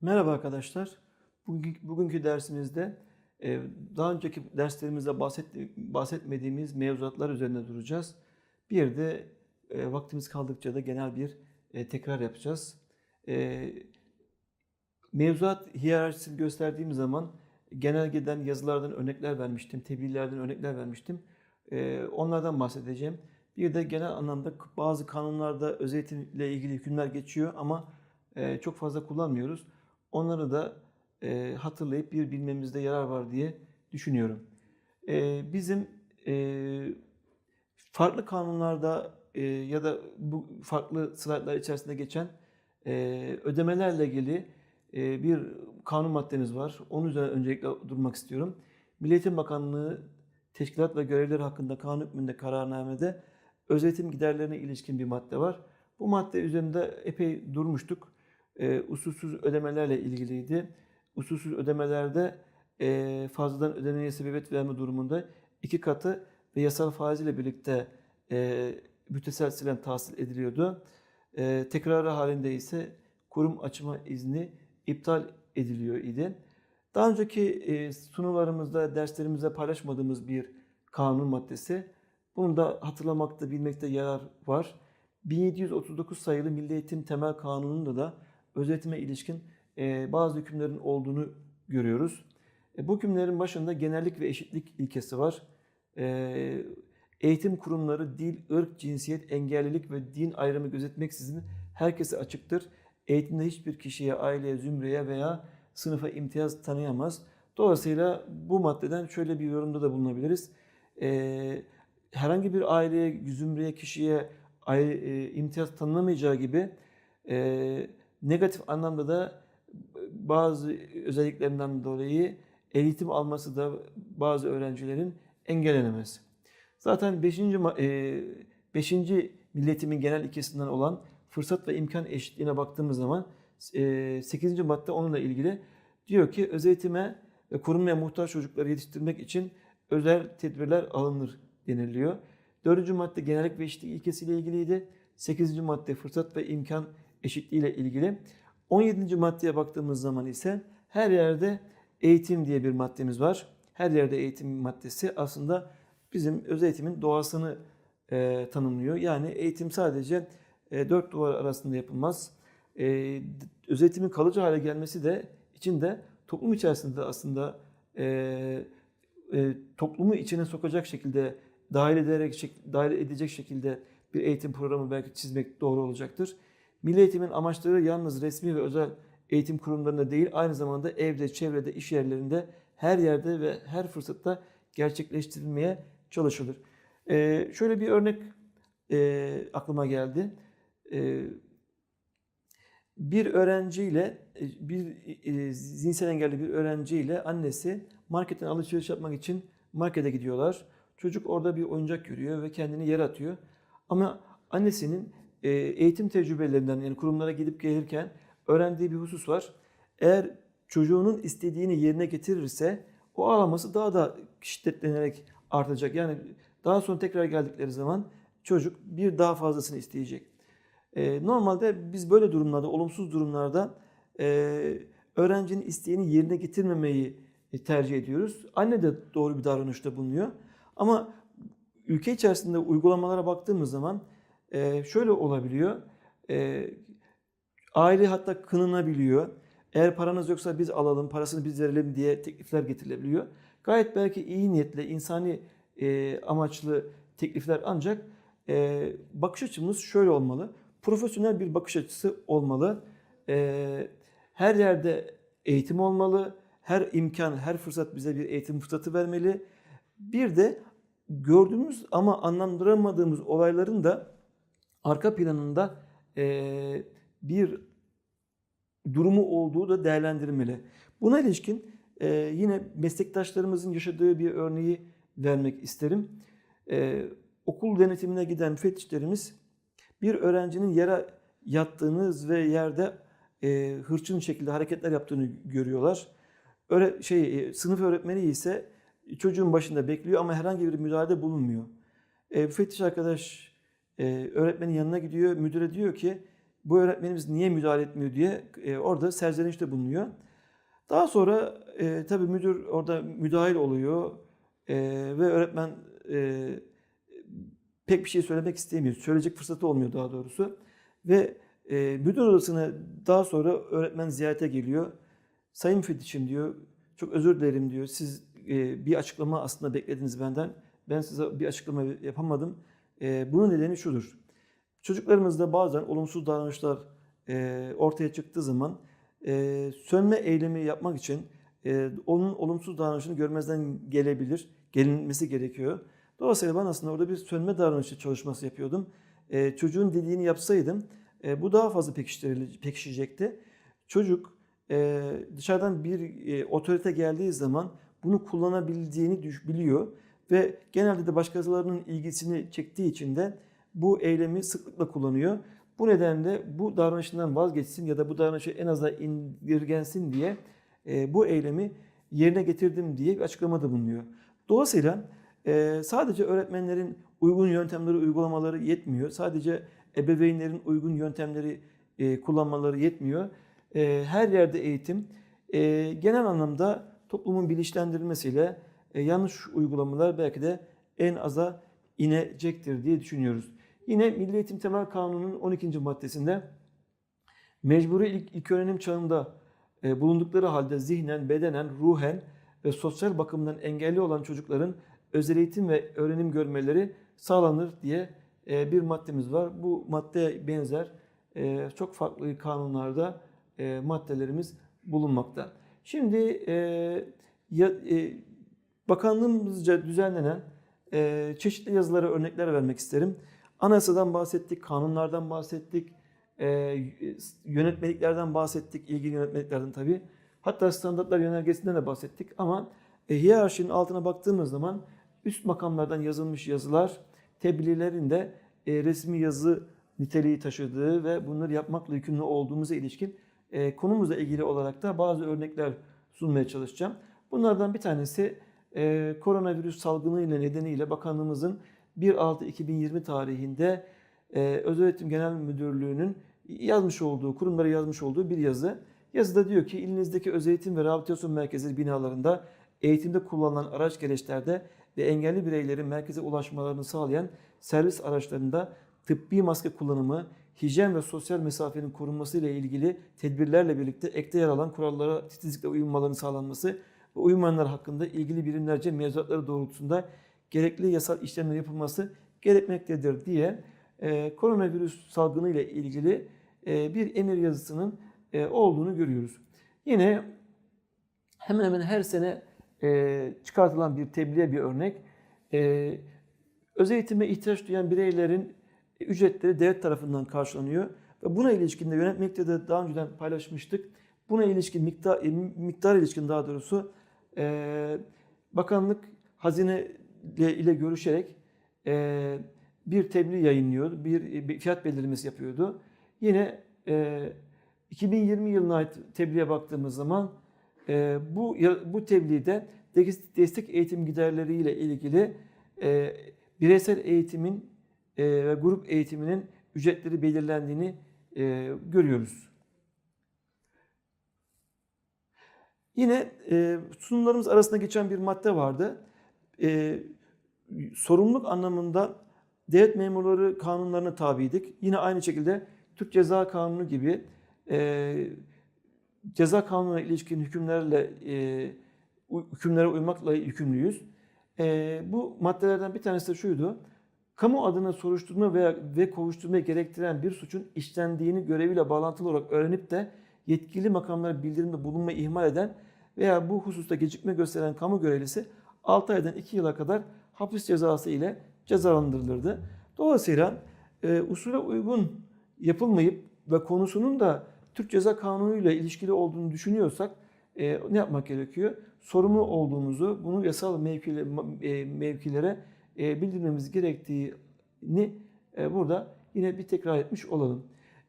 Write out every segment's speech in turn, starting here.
Merhaba arkadaşlar. Bugünkü, bugünkü dersimizde e, daha önceki derslerimizde bahset, bahsetmediğimiz mevzuatlar üzerine duracağız. Bir de e, vaktimiz kaldıkça da genel bir e, tekrar yapacağız. Mevzuat hiyerarşisini gösterdiğim zaman genelgeden yazılardan örnekler vermiştim, tebliğlerden örnekler vermiştim. Onlardan bahsedeceğim. Bir de genel anlamda bazı kanunlarda öz eğitimle ilgili hükümler geçiyor ama e, çok fazla kullanmıyoruz. Onları da e, hatırlayıp bir bilmemizde yarar var diye düşünüyorum. E, bizim farklı kanunlarda ya da bu farklı slaytlar içerisinde geçen ödemelerle ilgili bir kanun maddemiz var. Onun üzerine öncelikle durmak istiyorum. Milli Eğitim Bakanlığı teşkilat ve görevleri hakkında kanun hükmünde kararnamede öz eğitim giderlerine ilişkin bir madde var. Bu madde üzerinde epey durmuştuk e, usulsüz ödemelerle ilgiliydi. Usulsüz ödemelerde e, fazladan ödemeye sebebiyet verme durumunda iki katı ve yasal faiziyle birlikte e, müteselsilen tahsil ediliyordu. E, tekrarı halinde ise kurum açma izni iptal ediliyor idi. Daha önceki e, sunularımızda, derslerimizde paylaşmadığımız bir kanun maddesi. Bunu da hatırlamakta, bilmekte yarar var. 1739 sayılı Milli Eğitim Temel Kanunu'nda da özetime ilişkin e, bazı hükümlerin olduğunu görüyoruz. E, bu hükümlerin başında genellik ve eşitlik ilkesi var. E, eğitim kurumları dil, ırk, cinsiyet, engellilik ve din ayrımı gözetmeksizin herkese açıktır. Eğitimde hiçbir kişiye, aileye, zümreye veya sınıfa imtiyaz tanıyamaz. Dolayısıyla bu maddeden şöyle bir yorumda da bulunabiliriz. E, herhangi bir aileye, zümreye, kişiye e, imtiyaz tanınamayacağı gibi e, negatif anlamda da bazı özelliklerinden dolayı eğitim alması da bazı öğrencilerin engellenemez. Zaten 5. 5. milletimin genel ilkesinden olan fırsat ve imkan eşitliğine baktığımız zaman 8. madde onunla ilgili diyor ki öz eğitime ve korunmaya muhtaç çocukları yetiştirmek için özel tedbirler alınır deniliyor. 4. madde genellik ve eşitlik ilkesiyle ilgiliydi. 8. madde fırsat ve imkan eşitliği ile ilgili. 17. maddeye baktığımız zaman ise her yerde eğitim diye bir maddemiz var. Her yerde eğitim maddesi aslında bizim öz eğitimin doğasını e, tanımlıyor. Yani eğitim sadece e, dört duvar arasında yapılmaz. E, öz eğitimin kalıcı hale gelmesi de içinde toplum içerisinde aslında e, e, toplumu içine sokacak şekilde dahil ederek dahil edecek şekilde bir eğitim programı belki çizmek doğru olacaktır. Milli eğitimin amaçları yalnız resmi ve özel eğitim kurumlarında değil, aynı zamanda evde, çevrede, iş yerlerinde, her yerde ve her fırsatta gerçekleştirilmeye çalışılır. Ee, şöyle bir örnek e, aklıma geldi. E, bir öğrenciyle, e, bir e, zihinsel engelli bir öğrenciyle annesi marketten alışveriş yapmak için markete gidiyorlar. Çocuk orada bir oyuncak görüyor ve kendini yere atıyor. Ama annesinin e, eğitim tecrübelerinden yani kurumlara gidip gelirken öğrendiği bir husus var. Eğer çocuğunun istediğini yerine getirirse o ağlaması daha da şiddetlenerek artacak. Yani daha sonra tekrar geldikleri zaman çocuk bir daha fazlasını isteyecek. E, normalde biz böyle durumlarda, olumsuz durumlarda e, öğrencinin isteğini yerine getirmemeyi tercih ediyoruz. Anne de doğru bir davranışta bulunuyor. Ama ülke içerisinde uygulamalara baktığımız zaman e, şöyle olabiliyor. E, aile hatta kınanabiliyor. Eğer paranız yoksa biz alalım, parasını biz verelim diye teklifler getirilebiliyor. Gayet belki iyi niyetli, insani e, amaçlı teklifler ancak bakış açımız şöyle olmalı. Profesyonel bir bakış açısı olmalı. Her yerde eğitim olmalı. Her imkan, her fırsat bize bir eğitim fırsatı vermeli. Bir de gördüğümüz ama anlamlandıramadığımız olayların da arka planında e, bir durumu olduğu da değerlendirilmeli. Buna ilişkin e, yine meslektaşlarımızın yaşadığı bir örneği vermek isterim. E, okul denetimine giden müfettişlerimiz bir öğrencinin yere yattığını ve yerde e, hırçın şekilde hareketler yaptığını görüyorlar. Öyle şey sınıf öğretmeni ise çocuğun başında bekliyor ama herhangi bir müdahalede bulunmuyor. E, müfettiş arkadaş e, öğretmenin yanına gidiyor, müdüre diyor ki bu öğretmenimiz niye müdahale etmiyor diye e, orada serzenişte bulunuyor. Daha sonra e, tabii müdür orada müdahil oluyor e, ve öğretmen e, pek bir şey söylemek istemiyor. Söyleyecek fırsatı olmuyor daha doğrusu. Ve e, müdür odasına daha sonra öğretmen ziyarete geliyor. Sayın müfettişim diyor, çok özür dilerim diyor. Siz e, bir açıklama aslında beklediniz benden. Ben size bir açıklama yapamadım. E, bunun nedeni şudur. Çocuklarımızda bazen olumsuz davranışlar e, ortaya çıktığı zaman e, sönme eylemi yapmak için e, onun olumsuz davranışını görmezden gelebilir, gelinmesi gerekiyor. Dolayısıyla ben aslında orada bir sönme davranışı çalışması yapıyordum. E, çocuğun dediğini yapsaydım bu daha fazla pekişecekti. Çocuk dışarıdan bir otorite geldiği zaman bunu kullanabildiğini biliyor ve genelde de başkalarının ilgisini çektiği için de bu eylemi sıklıkla kullanıyor. Bu nedenle bu davranışından vazgeçsin ya da bu davranışı en aza indirgensin diye e, bu eylemi yerine getirdim diye bir açıklamada bulunuyor. Dolayısıyla e, sadece öğretmenlerin uygun yöntemleri uygulamaları yetmiyor. Sadece ebeveynlerin uygun yöntemleri e, kullanmaları yetmiyor. E, her yerde eğitim e, genel anlamda toplumun bilinçlendirilmesiyle e, yanlış uygulamalar belki de en aza inecektir diye düşünüyoruz. Yine Milli Eğitim Temel Kanunu'nun 12. maddesinde mecburi ilk, ilk öğrenim çağında e, bulundukları halde zihnen, bedenen, ruhen ve sosyal bakımdan engelli olan çocukların özel eğitim ve öğrenim görmeleri sağlanır diye e, bir maddemiz var. Bu maddeye benzer e, çok farklı kanunlarda e, maddelerimiz bulunmakta. Şimdi e, ya, e, bakanlığımızca düzenlenen e, çeşitli yazılara örnekler vermek isterim. Anayasadan bahsettik, kanunlardan bahsettik, e, yönetmeliklerden bahsettik, ilgili yönetmeliklerden tabii. Hatta standartlar yönergesinden de bahsettik ama e, hiyerarşinin altına baktığımız zaman üst makamlardan yazılmış yazılar tebliğlerin de e, resmi yazı niteliği taşıdığı ve bunları yapmakla yükümlü olduğumuza ilişkin e, konumuzla ilgili olarak da bazı örnekler sunmaya çalışacağım. Bunlardan bir tanesi e, koronavirüs salgını ile nedeniyle bakanlığımızın 1.6.2020 tarihinde e, Özel Genel Müdürlüğü'nün yazmış olduğu, kurumlara yazmış olduğu bir yazı. Yazıda diyor ki ilinizdeki özel eğitim ve rehabilitasyon merkezi binalarında eğitimde kullanılan araç gereçlerde ve engelli bireylerin merkeze ulaşmalarını sağlayan servis araçlarında tıbbi maske kullanımı, hijyen ve sosyal mesafenin korunması ile ilgili tedbirlerle birlikte ekte yer alan kurallara titizlikle uyulmalarının sağlanması ve uymayanlar hakkında ilgili birimlerce mevzuatları doğrultusunda gerekli yasal işlemler yapılması gerekmektedir diye e, koronavirüs salgını ile ilgili e, bir emir yazısının e, olduğunu görüyoruz. Yine hemen hemen her sene e, çıkartılan bir tebliğe bir örnek. E, özel eğitime ihtiyaç duyan bireylerin ücretleri devlet tarafından karşılanıyor. Ve buna ilişkin de yönetmelikte de daha önceden paylaşmıştık. Buna ilişkin miktar, e, miktar ilişkin daha doğrusu e, bakanlık hazine ile, ile görüşerek e, bir tebliğ yayınlıyordu, bir, bir fiyat belirlemesi yapıyordu. Yine e, 2020 yılına ait tebliğe baktığımız zaman e, bu bu tebliğde destek eğitim giderleriyle ilgili e, bireysel eğitimin ve grup eğitiminin ücretleri belirlendiğini e, görüyoruz. Yine e, sunumlarımız arasında geçen bir madde vardı. E, sorumluluk anlamında devlet memurları kanunlarına tabiydik. Yine aynı şekilde Türk Ceza Kanunu gibi e, ceza kanununa ilişkin hükümlerle e, hükümlere uymakla yükümlüyüz. E, bu maddelerden bir tanesi de şuydu. Kamu adına soruşturma veya ve kovuşturma gerektiren bir suçun işlendiğini göreviyle bağlantılı olarak öğrenip de yetkili makamlara bildirimde bulunmayı ihmal eden veya bu hususta gecikme gösteren kamu görevlisi 6 aydan 2 yıla kadar hapis cezası ile cezalandırılırdı. Dolayısıyla e, usule uygun yapılmayıp ve konusunun da Türk Ceza Kanunu ile ilişkili olduğunu düşünüyorsak e, ne yapmak gerekiyor? Sorumlu olduğumuzu, bunu yasal mevkile, e, mevkilere bildirmemiz gerektiğini e, burada yine bir tekrar etmiş olalım.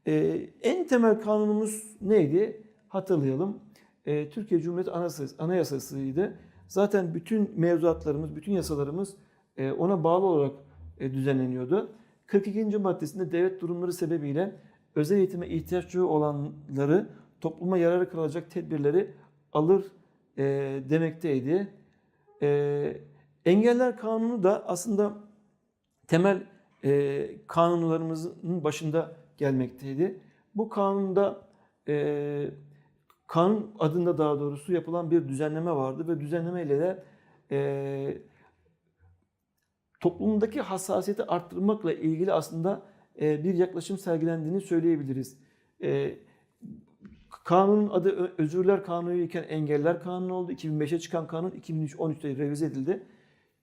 E, en temel kanunumuz neydi? Hatırlayalım. E, Türkiye Cumhuriyeti Anayasası, Anayasası'ydı. Zaten bütün mevzuatlarımız, bütün yasalarımız e, ona bağlı olarak e, düzenleniyordu. 42. maddesinde devlet durumları sebebiyle özel eğitime ihtiyaçları olanları topluma yararı kılacak tedbirleri alır e, demekteydi. E, engeller kanunu da aslında temel e, kanunlarımızın başında gelmekteydi. Bu kanunda e, kanun adında daha doğrusu yapılan bir düzenleme vardı ve düzenleme ile de e, toplumdaki hassasiyeti arttırmakla ilgili aslında e, bir yaklaşım sergilendiğini söyleyebiliriz. E, kanunun adı Özürler Kanunu iken Engeller Kanunu oldu. 2005'e çıkan kanun 2013'te revize edildi.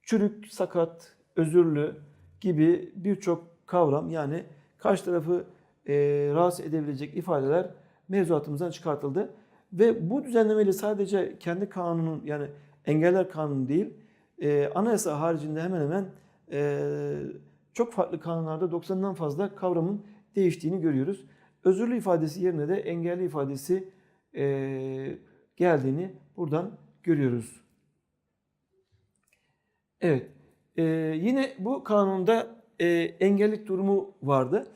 Çürük, sakat, özürlü gibi birçok kavram yani karşı tarafı e, rahatsız edebilecek ifadeler mevzuatımızdan çıkartıldı. Ve bu düzenlemeyle sadece kendi kanunun yani engeller kanunu değil, e, anayasa haricinde hemen hemen e, çok farklı kanunlarda 90'dan fazla kavramın değiştiğini görüyoruz. Özürlü ifadesi yerine de engelli ifadesi e, geldiğini buradan görüyoruz. Evet, e, yine bu kanunda e, engellik durumu vardı.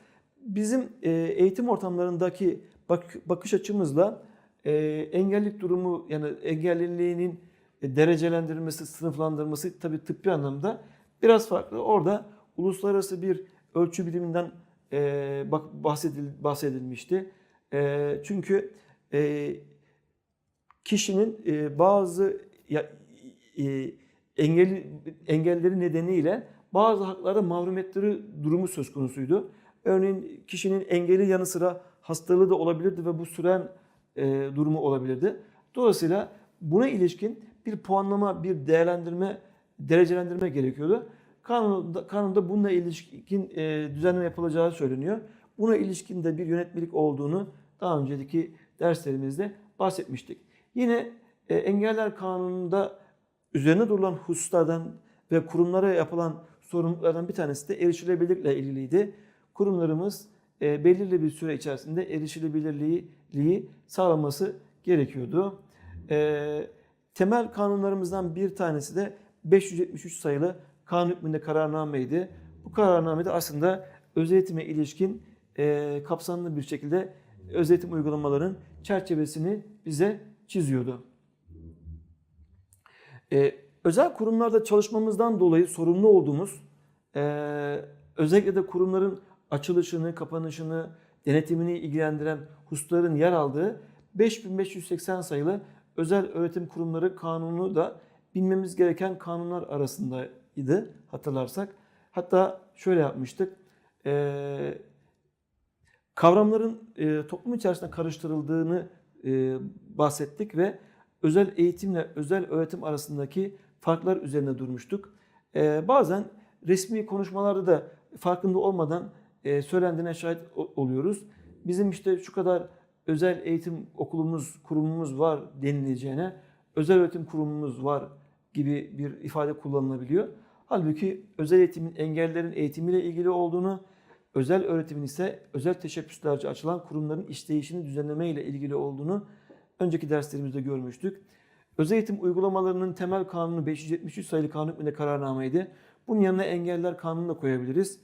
Bizim e, eğitim ortamlarındaki bak, bakış açımızla e, engellik durumu yani engelliliğinin derecelendirilmesi, sınıflandırılması tabii tıbbi anlamda biraz farklı. Orada uluslararası bir ölçü biriminden e, bahsedil, bahsedilmişti. E, çünkü e, kişinin e, bazı ya, e, engelli, engelleri nedeniyle bazı haklara mahrum ettiği durumu söz konusuydu. Örneğin kişinin engeli yanı sıra hastalığı da olabilirdi ve bu süren e, durumu olabilirdi. Dolayısıyla buna ilişkin bir puanlama, bir değerlendirme, derecelendirme gerekiyordu. Kanunda, kanunda bununla ilişkin e, düzenleme yapılacağı söyleniyor. Buna ilişkin de bir yönetmelik olduğunu daha önceki derslerimizde bahsetmiştik. Yine e, engeller kanununda üzerine durulan hususlardan ve kurumlara yapılan sorumluluklardan bir tanesi de erişilebilirlikle ilgiliydi. Kurumlarımız e, belirli bir süre içerisinde erişilebilirliği sağlaması gerekiyordu. E, temel kanunlarımızdan bir tanesi de 573 sayılı kanun hükmünde kararnameydi. Bu kararnamede aslında öz eğitime ilişkin e, kapsamlı bir şekilde öz eğitim uygulamaların çerçevesini bize çiziyordu. E, özel kurumlarda çalışmamızdan dolayı sorumlu olduğumuz e, özellikle de kurumların açılışını, kapanışını, denetimini ilgilendiren hususların yer aldığı 5580 sayılı özel öğretim kurumları kanunu da bilmemiz gereken kanunlar arasındaydı hatırlarsak. Hatta şöyle yapmıştık. E, kavramların e, toplum içerisinde karıştırıldığını e, bahsettik ve özel eğitimle özel öğretim arasındaki farklar üzerine durmuştuk. E, bazen resmi konuşmalarda da farkında olmadan e, söylendiğine şahit oluyoruz. Bizim işte şu kadar özel eğitim okulumuz, kurumumuz var denileceğine özel öğretim kurumumuz var gibi bir ifade kullanılabiliyor. Halbuki özel eğitimin engellerin eğitimiyle ilgili olduğunu, özel öğretimin ise özel teşebbüslerce açılan kurumların işleyişini düzenleme ile ilgili olduğunu önceki derslerimizde görmüştük. Özel eğitim uygulamalarının temel kanunu 573 sayılı kanun hükmünde kararnameydi. Bunun yanına engeller kanunu da koyabiliriz.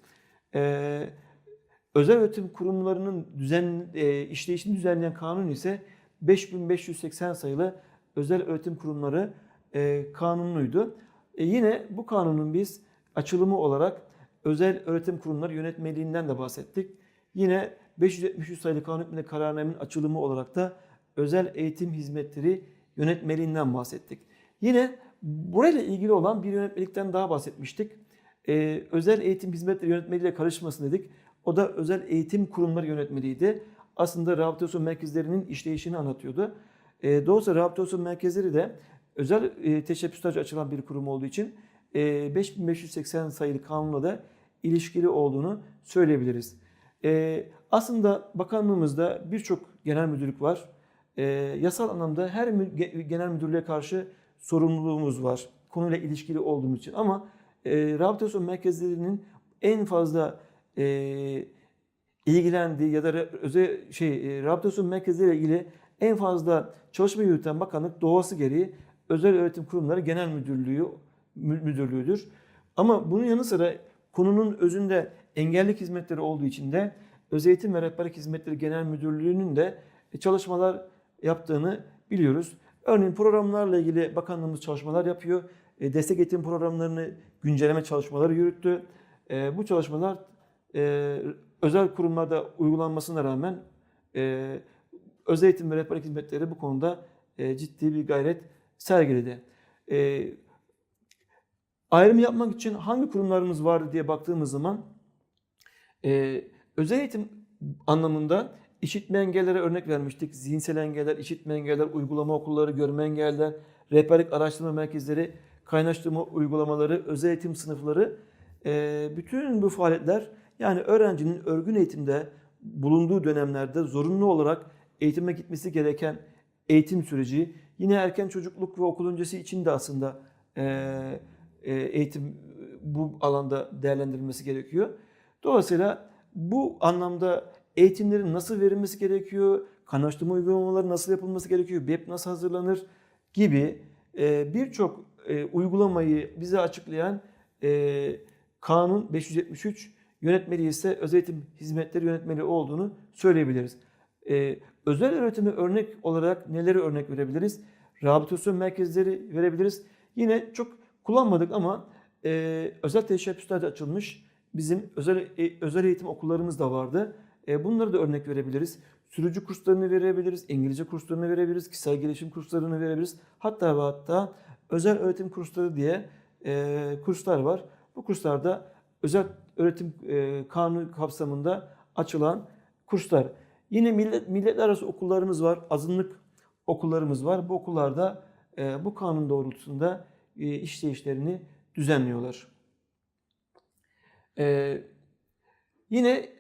Ee, özel öğretim kurumlarının düzen e, işleyişini düzenleyen kanun ise 5580 sayılı özel öğretim kurumları e, kanunuydu. E, yine bu kanunun biz açılımı olarak özel öğretim kurumları yönetmeliğinden de bahsettik. Yine 573 sayılı kanun hükmünde kararnamenin açılımı olarak da özel eğitim hizmetleri yönetmeliğinden bahsettik. Yine burayla ilgili olan bir yönetmelikten daha bahsetmiştik. Ee, özel eğitim hizmetleri yönetmeliğiyle karışmasın dedik. O da özel eğitim kurumları yönetmeliğiydi. Aslında rehabilitasyon merkezlerinin işleyişini anlatıyordu. Ee, dolayısıyla rehabilitasyon merkezleri de özel e, teşebbüslerce açılan bir kurum olduğu için e, 5580 sayılı kanunla da ilişkili olduğunu söyleyebiliriz. E, aslında bakanlığımızda birçok genel müdürlük var. E, yasal anlamda her mü- ge- genel müdürlüğe karşı sorumluluğumuz var. Konuyla ilişkili olduğumuz için ama e, rehabilitasyon merkezlerinin en fazla e, ilgilendiği ya da özel şey e, rehabilitasyon merkezleriyle ilgili en fazla çalışma yürüten bakanlık doğası gereği özel öğretim kurumları genel müdürlüğü mü- müdürlüğüdür. Ama bunun yanı sıra konunun özünde engellik hizmetleri olduğu için de Özel Eğitim ve Rehberlik Hizmetleri Genel Müdürlüğü'nün de e, çalışmalar yaptığını biliyoruz. Örneğin programlarla ilgili bakanlığımız çalışmalar yapıyor. E, Destek eğitim programlarını güncelleme çalışmaları yürüttü. E, Bu çalışmalar e, özel kurumlarda uygulanmasına rağmen özel eğitim ve rehberlik hizmetleri bu konuda ciddi bir gayret sergiledi. Ayrım yapmak için hangi kurumlarımız var diye baktığımız zaman özel eğitim anlamında işitme engellere örnek vermiştik. Zihinsel engeller, işitme engeller, uygulama okulları, görme engeller, rehberlik araştırma merkezleri, kaynaştırma uygulamaları, özel eğitim sınıfları e, bütün bu faaliyetler yani öğrencinin örgün eğitimde bulunduğu dönemlerde zorunlu olarak eğitime gitmesi gereken eğitim süreci yine erken çocukluk ve okul öncesi için de aslında e, e, eğitim bu alanda değerlendirilmesi gerekiyor. Dolayısıyla bu anlamda eğitimlerin nasıl verilmesi gerekiyor, kanaştırma uygulamaları nasıl yapılması gerekiyor, BEP nasıl hazırlanır gibi e, birçok e, uygulamayı bize açıklayan e, Kanun 573 yönetmeliği ise özel eğitim hizmetleri yönetmeliği olduğunu söyleyebiliriz. Özel öğretime örnek olarak neleri örnek verebiliriz? Rehabilitasyon merkezleri verebiliriz. Yine çok kullanmadık ama özel teşebbüsler de açılmış. Bizim özel özel eğitim okullarımız da vardı. E, bunları da örnek verebiliriz. Sürücü kurslarını verebiliriz, İngilizce kurslarını verebiliriz, kişisel gelişim kurslarını verebiliriz. Hatta ve hatta özel öğretim kursları diye e, kurslar var. Bu kurslarda özel öğretim e, kanunu kapsamında açılan kurslar. Yine millet milletler arası okullarımız var, azınlık okullarımız var. Bu okullarda bu kanun doğrultusunda işleyişlerini düzenliyorlar. Yine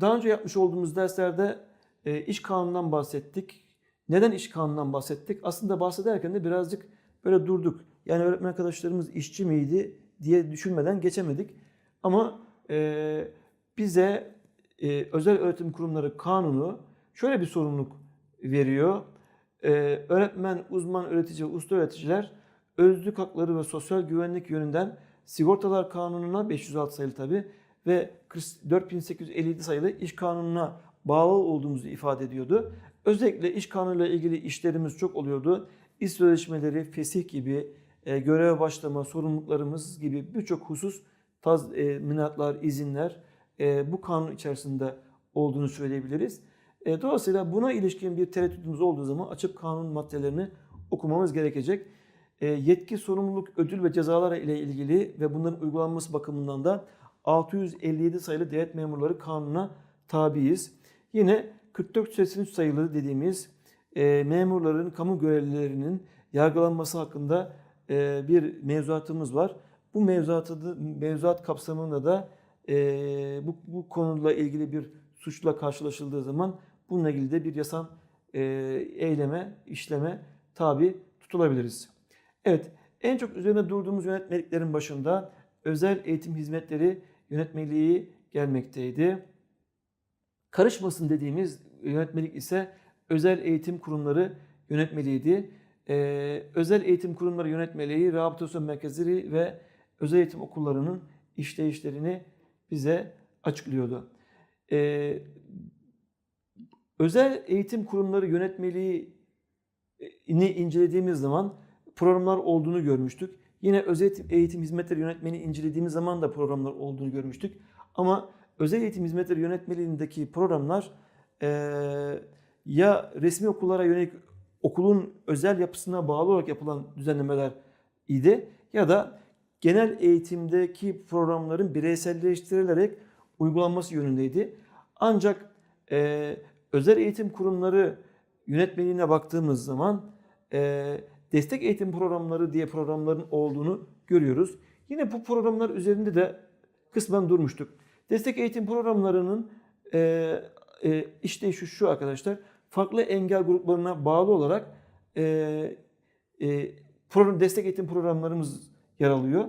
daha önce yapmış olduğumuz derslerde e, iş kanunundan bahsettik. Neden iş kanunundan bahsettik? Aslında bahsederken de birazcık böyle durduk. Yani öğretmen arkadaşlarımız işçi miydi diye düşünmeden geçemedik. Ama e, bize e, özel öğretim kurumları kanunu şöyle bir sorumluluk veriyor. Öğretmen, uzman öğretici ve usta öğreticiler özlük hakları ve sosyal güvenlik yönünden sigortalar kanununa 506 sayılı tabi ve 4857 sayılı iş kanununa bağlı olduğumuzu ifade ediyordu. Özellikle iş kanunuyla ilgili işlerimiz çok oluyordu. İş sözleşmeleri, fesih gibi, e, göreve başlama, sorumluluklarımız gibi birçok husus tazminatlar, izinler e, bu kanun içerisinde olduğunu söyleyebiliriz. E, dolayısıyla buna ilişkin bir tereddütümüz olduğu zaman açıp kanun maddelerini okumamız gerekecek. E, yetki, sorumluluk, ödül ve cezalar ile ilgili ve bunların uygulanması bakımından da 657 sayılı devlet memurları kanuna tabiiz. Yine 4483 sayılı dediğimiz e, memurların, kamu görevlilerinin yargılanması hakkında e, bir mevzuatımız var. Bu mevzuatı, mevzuat kapsamında da e, bu, bu konuyla ilgili bir suçla karşılaşıldığı zaman bununla ilgili de bir yasal e, eyleme, işleme tabi tutulabiliriz. Evet, en çok üzerine durduğumuz yönetmeliklerin başında özel eğitim hizmetleri yönetmeliği gelmekteydi. Karışmasın dediğimiz yönetmelik ise özel eğitim kurumları yönetmeliğiydi. Ee, özel eğitim kurumları yönetmeliği, rehabilitasyon merkezleri ve özel eğitim okullarının işleyişlerini bize açıklıyordu. Ee, özel eğitim kurumları yönetmeliğini incelediğimiz zaman programlar olduğunu görmüştük. Yine özel eğitim hizmetleri yönetmeliğini incelediğimiz zaman da programlar olduğunu görmüştük. Ama özel eğitim hizmetleri yönetmeliğindeki programlar e, ya resmi okullara yönelik okulun özel yapısına bağlı olarak yapılan düzenlemeler idi ya da genel eğitimdeki programların bireyselleştirilerek uygulanması yönündeydi. Ancak e, özel eğitim kurumları yönetmeliğine baktığımız zaman e, destek eğitim programları diye programların olduğunu görüyoruz. Yine bu programlar üzerinde de kısmen durmuştuk. Destek eğitim programlarının e, e, işte şu şu arkadaşlar farklı engel gruplarına bağlı olarak e, e, program, destek eğitim programlarımız yer alıyor.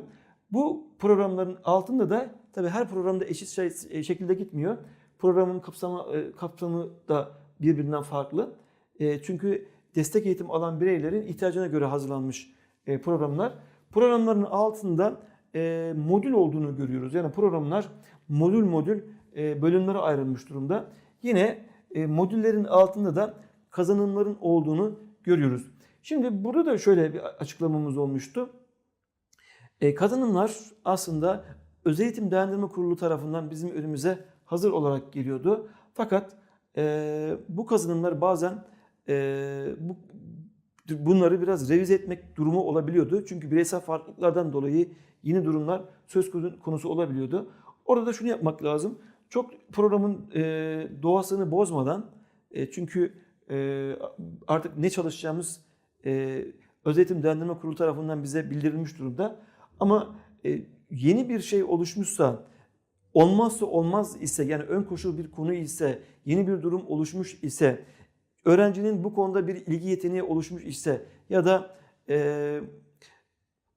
Bu programların altında da tabii her programda eşit şey, e, şekilde gitmiyor. Programın kapsamı, e, kapsamı da birbirinden farklı. E, çünkü destek eğitim alan bireylerin ihtiyacına göre hazırlanmış e, programlar. Programların altında e, modül olduğunu görüyoruz. Yani programlar modül modül e, bölümlere ayrılmış durumda. Yine modüllerin altında da kazanımların olduğunu görüyoruz. Şimdi burada da şöyle bir açıklamamız olmuştu. Kazanımlar aslında Özel Eğitim Değerlendirme Kurulu tarafından bizim önümüze hazır olarak geliyordu. Fakat bu kazanımlar bazen e, bu, bunları biraz revize etmek durumu olabiliyordu. Çünkü bireysel farklılıklardan dolayı yeni durumlar söz konusu olabiliyordu. Orada da şunu yapmak lazım. Çok programın e, doğasını bozmadan e, çünkü e, artık ne çalışacağımız e, Özel Eğitim Değerlendirme Kurulu tarafından bize bildirilmiş durumda. Ama e, yeni bir şey oluşmuşsa, olmazsa olmaz ise yani ön koşul bir konu ise, yeni bir durum oluşmuş ise, öğrencinin bu konuda bir ilgi yeteneği oluşmuş ise ya da e,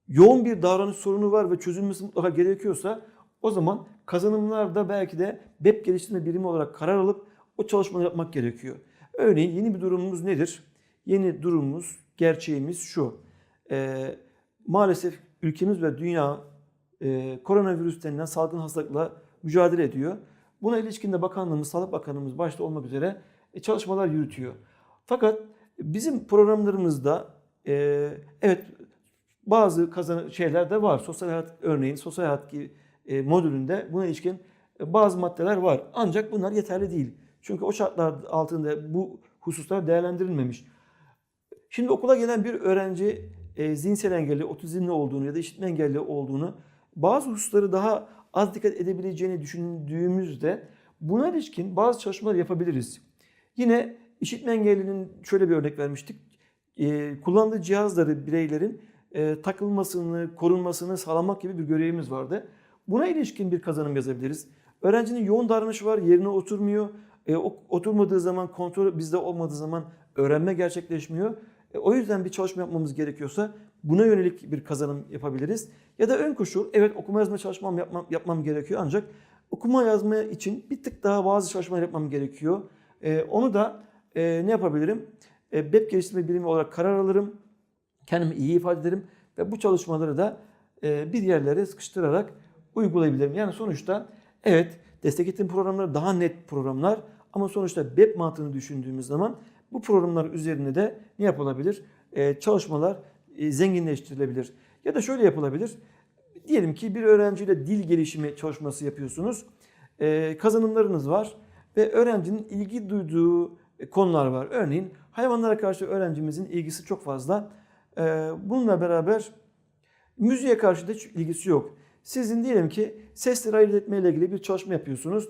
yoğun bir davranış sorunu var ve çözülmesi mutlaka gerekiyorsa o zaman kazanımlarda belki de BEP geliştirme birimi olarak karar alıp o çalışmaları yapmak gerekiyor. Örneğin yeni bir durumumuz nedir? Yeni durumumuz, gerçeğimiz şu. E, maalesef ülkemiz ve dünya e, koronavirüs denilen salgın hastalıkla mücadele ediyor. Buna ilişkin de bakanlığımız, Sağlık Bakanlığımız başta olmak üzere çalışmalar yürütüyor. Fakat bizim programlarımızda e, evet bazı kazan şeyler de var. Sosyal hayat örneğin sosyal hayat e, modülünde buna ilişkin e, bazı maddeler var. Ancak bunlar yeterli değil. Çünkü o şartlar altında bu hususlar değerlendirilmemiş. Şimdi okula gelen bir öğrenci e, zihinsel engelli, otizmli olduğunu ya da işitme engelli olduğunu bazı hususları daha az dikkat edebileceğini düşündüğümüzde buna ilişkin bazı çalışmalar yapabiliriz. Yine işitme engellinin şöyle bir örnek vermiştik. E, kullandığı cihazları bireylerin e, takılmasını, korunmasını sağlamak gibi bir görevimiz vardı. Buna ilişkin bir kazanım yazabiliriz. Öğrencinin yoğun davranışı var, yerine oturmuyor. E, oturmadığı zaman, kontrol bizde olmadığı zaman öğrenme gerçekleşmiyor. E, o yüzden bir çalışma yapmamız gerekiyorsa buna yönelik bir kazanım yapabiliriz. Ya da ön koşul, evet okuma yazma çalışmam yapmam, yapmam gerekiyor ancak okuma yazma için bir tık daha bazı çalışmalar yapmam gerekiyor. E, onu da e, ne yapabilirim? E, BEP geliştirme birimi olarak karar alırım. Kendimi iyi ifade ederim ve bu çalışmaları da e, bir yerlere sıkıştırarak uygulayabilirim. Yani sonuçta evet destek eğitim programları daha net programlar ama sonuçta BEP mantığını düşündüğümüz zaman bu programlar üzerine de ne yapılabilir? Ee, çalışmalar e, zenginleştirilebilir. Ya da şöyle yapılabilir. Diyelim ki bir öğrenciyle dil gelişimi çalışması yapıyorsunuz. Ee, kazanımlarınız var ve öğrencinin ilgi duyduğu konular var. Örneğin hayvanlara karşı öğrencimizin ilgisi çok fazla. Ee, bununla beraber müziğe karşı da hiç ilgisi yok. Sizin diyelim ki sesleri ayırt etme ile ilgili bir çalışma yapıyorsunuz.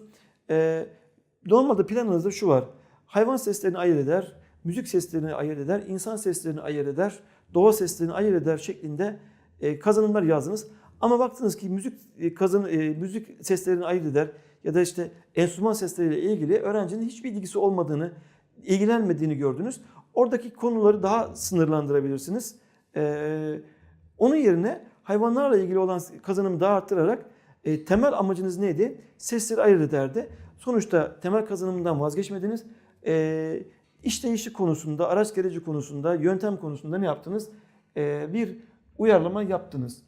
Normalde planınızda şu var hayvan seslerini ayırt eder, müzik seslerini ayırt eder, insan seslerini ayırt eder, doğa seslerini ayırt eder şeklinde e, kazanımlar yazdınız. Ama baktınız ki müzik e, kazan e, müzik seslerini ayırt eder ya da işte enstrüman sesleriyle ilgili öğrencinin hiçbir ilgisi olmadığını, ilgilenmediğini gördünüz. Oradaki konuları daha sınırlandırabilirsiniz. Onun yerine hayvanlarla ilgili olan kazanımı daha arttırarak temel amacınız neydi? Sesleri ayırt ederdi. Sonuçta temel kazanımından vazgeçmediniz e, iş değişik konusunda, araç gereci konusunda, yöntem konusunda ne yaptınız? E, bir uyarlama yaptınız.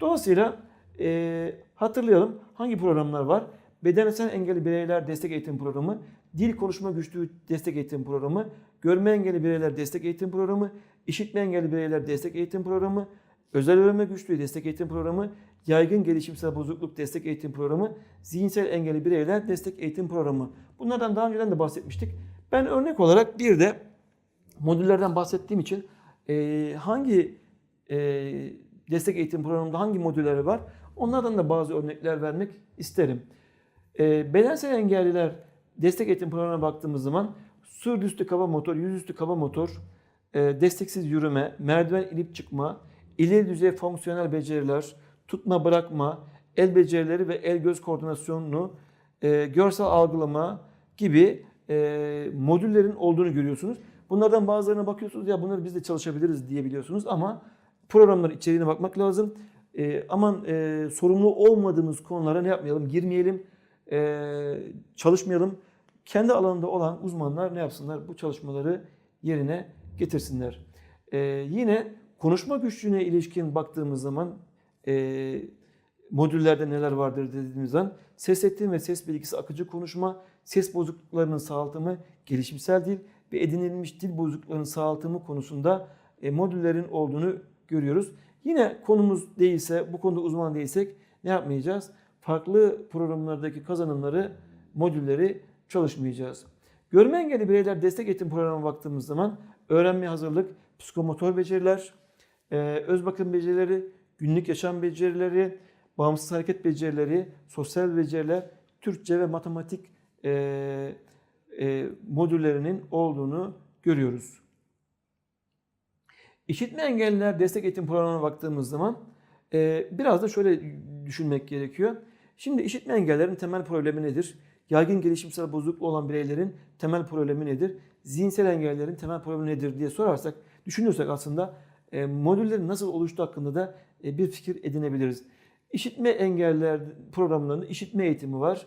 Dolayısıyla e, hatırlayalım hangi programlar var? Bedensel engelli bireyler destek eğitim programı, dil konuşma güçlüğü destek eğitim programı, görme engelli bireyler destek eğitim programı, işitme engelli bireyler destek eğitim programı, özel öğrenme güçlüğü destek eğitim programı, yaygın gelişimsel bozukluk destek eğitim programı, zihinsel engelli bireyler destek eğitim programı. Bunlardan daha önceden de bahsetmiştik. Ben örnek olarak bir de modüllerden bahsettiğim için e, hangi e, destek eğitim programında hangi modülleri var onlardan da bazı örnekler vermek isterim. E, bedensel engelliler destek eğitim programına baktığımız zaman sürdüstü kaba motor, yüzüstü kaba motor, e, desteksiz yürüme, merdiven inip çıkma, ileri düzey fonksiyonel beceriler, tutma bırakma, el becerileri ve el göz koordinasyonunu, e, görsel algılama gibi e, modüllerin olduğunu görüyorsunuz. Bunlardan bazılarına bakıyorsunuz ya bunları biz de çalışabiliriz diyebiliyorsunuz ama programların içeriğine bakmak lazım. E, aman e, sorumlu olmadığımız konulara ne yapmayalım, girmeyelim, çalışmayalım. Kendi alanında olan uzmanlar ne yapsınlar? Bu çalışmaları yerine getirsinler. E, yine konuşma güçlüğüne ilişkin baktığımız zaman e, modüllerde neler vardır dediğimiz zaman ses ettiğim ve ses bilgisi akıcı konuşma, ses bozukluklarının sağaltımı, gelişimsel dil ve edinilmiş dil bozukluklarının sağaltımı konusunda e, modüllerin olduğunu görüyoruz. Yine konumuz değilse, bu konuda uzman değilsek ne yapmayacağız? Farklı programlardaki kazanımları, modülleri çalışmayacağız. Görme engelli bireyler destek eğitim programına baktığımız zaman öğrenme hazırlık, psikomotor beceriler, e, öz bakım becerileri, günlük yaşam becerileri, bağımsız hareket becerileri, sosyal beceriler, Türkçe ve matematik e, e, modüllerinin olduğunu görüyoruz. İşitme engelliler destek eğitim programına baktığımız zaman e, biraz da şöyle düşünmek gerekiyor. Şimdi işitme engellerin temel problemi nedir? Yaygın gelişimsel bozukluk olan bireylerin temel problemi nedir? Zihinsel engellerin temel problemi nedir diye sorarsak, düşünüyorsak aslında e, modüllerin nasıl oluştuğu hakkında da e, bir fikir edinebiliriz. İşitme engeller programlarının işitme eğitimi var,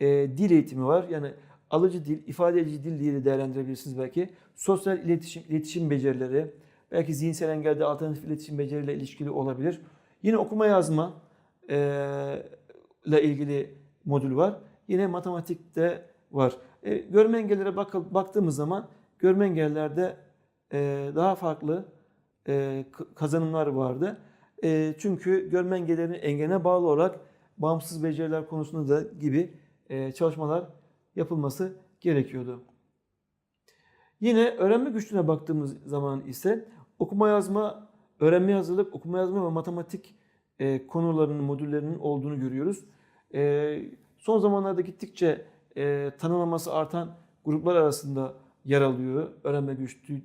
e, dil eğitimi var. Yani alıcı dil, ifade edici dil diye de değerlendirebilirsiniz belki. Sosyal iletişim, iletişim becerileri, belki zihinsel engelde alternatif iletişim beceriyle ilişkili olabilir. Yine okuma yazma e, ile ilgili modül var. Yine matematikte var. E, görme engellere bak, baktığımız zaman görme engellerde e, daha farklı e, kazanımlar vardı. E, çünkü görme engellerinin engeline bağlı olarak bağımsız beceriler konusunda da gibi e, çalışmalar yapılması gerekiyordu. Yine öğrenme güçlüğüne baktığımız zaman ise okuma yazma, öğrenme hazırlık, okuma yazma ve matematik e, konularının, modüllerinin olduğunu görüyoruz. E, son zamanlarda gittikçe e, tanımlaması artan gruplar arasında yer alıyor öğrenme güçlüğü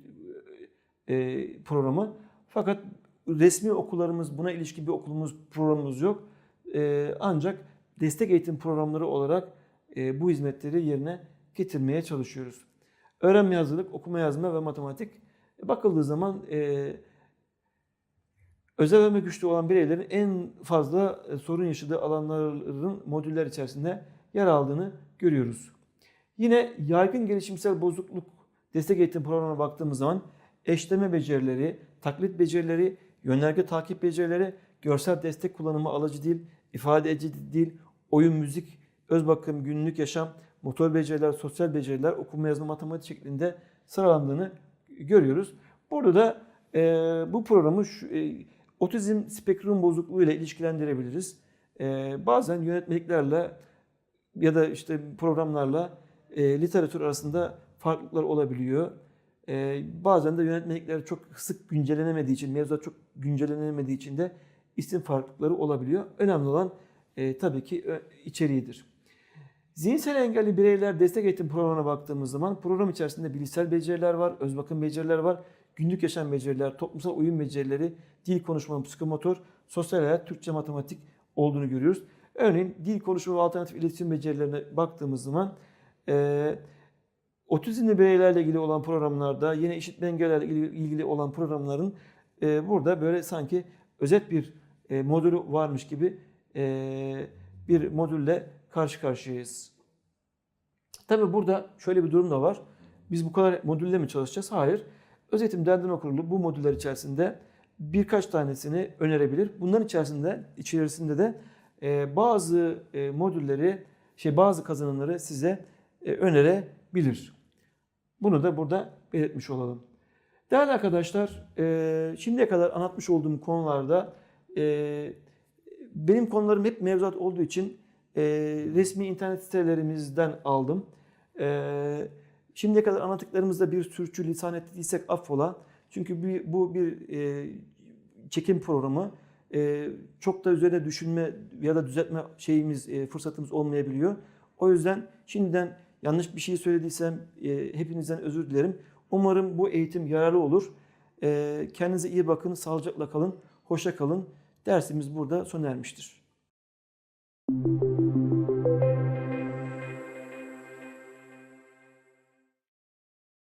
e, programı. Fakat resmi okullarımız, buna ilişkin bir okulumuz, programımız yok. E, ancak destek eğitim programları olarak e, bu hizmetleri yerine getirmeye çalışıyoruz. Öğrenme hazırlık, okuma yazma ve matematik bakıldığı zaman e, özel öğrenme güçlüğü olan bireylerin en fazla e, sorun yaşadığı alanların modüller içerisinde yer aldığını görüyoruz. Yine yaygın gelişimsel bozukluk destek eğitim programına baktığımız zaman eşleme becerileri, taklit becerileri, yönerge takip becerileri, görsel destek kullanımı alıcı dil, ifade edici dil, oyun, müzik, öz bakım, günlük yaşam, motor beceriler, sosyal beceriler, okuma yazma, matematik şeklinde sıralandığını görüyoruz. Burada da e, bu programı şu, e, otizm spektrum bozukluğu ile ilişkilendirebiliriz. E, bazen yönetmeliklerle ya da işte programlarla e, literatür arasında farklılıklar olabiliyor. E, bazen de yönetmelikler çok sık güncellenemediği için, mevzuat çok güncellenemediği için de isim farklılıkları olabiliyor. Önemli olan e, tabii ki içeriğidir. Zihinsel engelli bireyler destek eğitim programına baktığımız zaman program içerisinde bilişsel beceriler var, öz bakım beceriler var, günlük yaşam beceriler, toplumsal uyum becerileri, dil konuşma, psikomotor, sosyal hayat, Türkçe, matematik olduğunu görüyoruz. Örneğin dil konuşma ve alternatif iletişim becerilerine baktığımız zaman e, otizmli bireylerle ilgili olan programlarda, yine işitme engellerle ilgili olan programların e, burada böyle sanki özet bir e, modülü varmış gibi e, bir modülle karşı karşıyayız. Tabi burada şöyle bir durum da var. Biz bu kadar modülle mi çalışacağız? Hayır. Özetim Derleme Kurulu bu modüller içerisinde birkaç tanesini önerebilir. Bunların içerisinde içerisinde de e, bazı e, modülleri, şey bazı kazanımları size e, önerebilir. Bunu da burada belirtmiş olalım. Değerli arkadaşlar, e, şimdiye kadar anlatmış olduğum konularda e, benim konularım hep mevzuat olduğu için e, resmi internet sitelerimizden aldım. E, şimdiye kadar anlattıklarımızda bir sürçü lisan ettiysek affola. Çünkü bir, bu bir e, çekim programı. E, çok da üzerine düşünme ya da düzeltme şeyimiz, e, fırsatımız olmayabiliyor. O yüzden şimdiden yanlış bir şey söylediysem e, hepinizden özür dilerim. Umarım bu eğitim yararlı olur. E, kendinize iyi bakın, sağlıcakla kalın, hoşça kalın. Dersimiz burada sona ermiştir. You.